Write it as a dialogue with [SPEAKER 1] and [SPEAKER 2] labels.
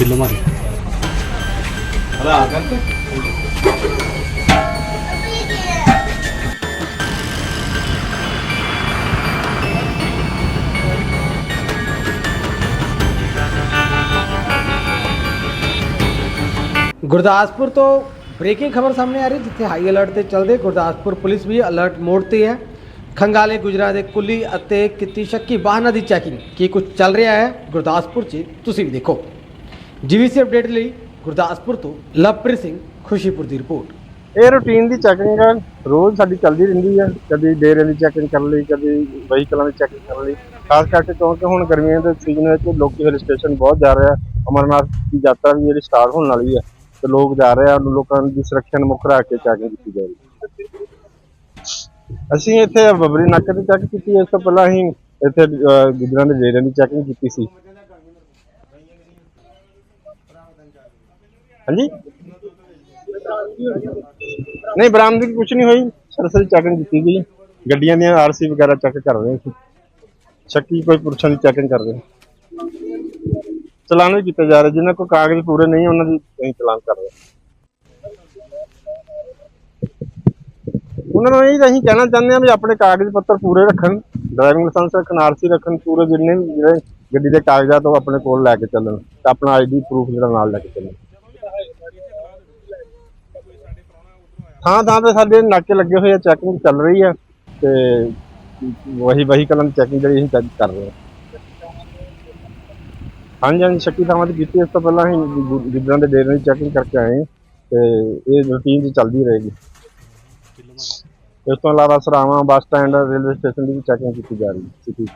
[SPEAKER 1] Kilo ਮਾਰੀ।
[SPEAKER 2] ਗੁਰਦਾਸਪੁਰ ਤੋਂ breaking ਖਬਰ ਸਾਹਮਣੇ ਆ ਰਹੀ ਜਿੱਥੇ ਹਾਈ ਅਲਰਟ ਤੇ ਚੱਲਦੇ ਗੁਰਦਾਸਪੁਰ ਪੁਲਿਸ ਵੀ ਅਲਰਟ ਮੋਡ ਤੇ ਹੈ। ਖੰਗਾਲੇ, ਗੁਜਰਾ ਦੇ ਕੁੱਲੀ ਅਤੇ ਕਿਤੀ ਸ਼ੱਕੀ ਵਾਹਨਾਂ ਦੀ ਚੈਕਿੰਗ ਕੀ ਕੁਝ ਚੱਲ ਰਿਹਾ ਹੈ? ਗੁਰਦਾਸਪੁਰ 'ਚ ਤੁਸੀਂ ਵੀ ਦੇਖੋ। ਜੀਵੀਸੀ ਅਪਡੇਟ ਲਈ ਗੁਰਦਾਸਪੁਰ ਤੋਂ ਲਵਪ੍ਰੀਤ ਸਿੰਘ ਖੁਸ਼ੀਪੁਰ ਦੀ ਰਿਪੋਰਟ
[SPEAKER 3] ਇਹ ਰੂਟੀਨ ਦੀ ਚੈਕਿੰਗ ਹੈ ਰੋਜ਼ ਸਾਡੀ ਚੱਲਦੀ ਰਹਿੰਦੀ ਹੈ ਕਦੀ ਡੇਰੇ ਦੀ ਚੈਕਿੰਗ ਕਰ ਲਈ ਕਦੀ ਵਹੀਕਲਾਂ ਦੀ ਚੈਕਿੰਗ ਕਰ ਲਈ। ਖਾਸ ਕਰਕੇ ਕਿਉਂਕਿ ਹੁਣ ਗਰਮੀਆਂ ਦੇ ਸੀਜ਼ਨ ਵਿੱਚ ਲੋਕੀ ਹਿਲ ਸਟੇਸ਼ਨ ਬਹੁਤ ਜਾ ਰਹੇ ਆ। ਅਮਰਨਾਥ ਦੀ ਯਾਤਰਾ ਵੀ ਜਿਹੜੀ ਸਟਾਰਟ ਹੋਣ ਵਾਲੀ ਹੈ ਤੇ ਲੋਕ ਜਾ ਰਹੇ ਆ। ਲੋਕਾਂ ਦੀ ਸੁਰੱਖਿਆ ਨੂੰ ਮੁੱਖ ਰੱਖ ਕੇ ਚੈਕਿੰਗ ਕੀਤੀ ਜਾ ਰਹੀ ਹੈ ਅਸੀਂ ਇੱਥੇ ਬਬਰੀ ਨਾਕੇ ਤੇ ਚੈੱਕ ਕੀਤੀ। ਇਸ ਤੋਂ ਪਹਿਲਾਂ ਅਸੀਂ ਇੱਥੇ ਅਹ, ਗੁਜਰਾਂ ਦੇ ਡੇਰਿਆਂ ਦੀ ਚੈਕਿੰਗ ਕੀਤੀ ਸੀ। ਹਾਂਜੀ? ਨਹੀਂ ਬਰਾਮਦਗੀ ਕੁਝ ਨਹੀਂ ਹੋਈ। ਸਰਸਰੀ ਚੈਕਿੰਗ ਕੀਤੀ ਗਈ। ਗੱਡੀਆਂ ਦੀਆਂ ਆਰਸੀ ਵਗੈਰਾ ਚੈੱਕ ਕਰ ਰਹੇ ਸੀ। ਸ਼ੱਕੀ ਕੋਈ ਪੁਰਸ਼ਾਂ ਦੀ ਚੈਕਿੰਗ ਕਰ ਰਹੇ। ਚਲਾਨ ਵੀ ਕੀਤੇ ਜਾ ਰਹੇ। ਜਿਨ੍ਹਾਂ ਕੋਲ ਕਾਗਜ਼ ਪੂਰੇ ਨਹੀਂ, ਉਹਨਾਂ ਦੀ ਅਸੀਂ ਚਲਾਨ ਕਰ ਰਹੇ ਉਹਨਾਂ ਨੂੰ ਇਹ ਤਾਂ ਅਸੀਂ ਕਹਿਣਾ ਚਾਹੁੰਦੇ ਹਾਂ ਵੀ ਆਪਣੇ ਕਾਗਜ਼ ਪੱਤਰ ਪੂਰੇ ਰੱਖਣ। ਡਰਾਈਵਿੰਗ ਲਾਇਸੈਂਸ ਰੱਖਣ ਰੱਖਣ ਪੂਰੇ ਜਿੰਨੇ ਵੀ ਜਿਹੜੇ ਗੱਡੀ ਦੇ ਕਾਗਜ਼ਾਤ ਉਹ ਆਪਣੇ ਕੋਲ ਲੈ ਕੇ ਚੱਲਣ, ਤੇ ਆਪਣਾ ਆਈਡੀ ਪ੍ਰੂਫ ਜਿਹੜਾ ਨਾਲ ਲੈ ਕੇ ਚੱਲਣ। ਥਾਂ ਥਾਂ ਤੇ ਸਾਡੇ ਨਾਕੇ ਲੱਗੇ ਹੋਏ ਆ ਚੈਕਿੰਗ ਚੱਲ ਰਹੀ ਆ, ਤੇ ਵਹੀ ਵਹੀਕਲਾਂ ਦੀ ਚੈਕਿੰਗ ਜਿਹੜੀ ਅਸੀਂ ਕਰ ਰਹੇ ਹਾਂ ਹਾਂਜੀ ਹਾਂਜੀ, ਸ਼ੱਕੀ ਥਾਵਾਂ ਤੇ ਕੀਤੀ, ਇਸ ਤੋਂ ਪਹਿਲਾਂ ਅਸੀਂ ਗੁ- ਦੇ ਡੇਰੇ ਦੀ ਚੈਕਿੰਗ ਕਰਕੇ ਆਏ ਤੇ ਇਹ ਰੂਟੀਨ ਚ ਚੱਲਦੀ ਰਹੇਗੀ। ਇਸ ਤੋਂ ਇਲਾਵਾ Sarawan bus stand, railway station ਦੀ ਵੀ ਚੈਕਿੰਗ ਕੀਤੀ ਜਾ ਰਹੀ ਹੈ। ਸਿਟੀ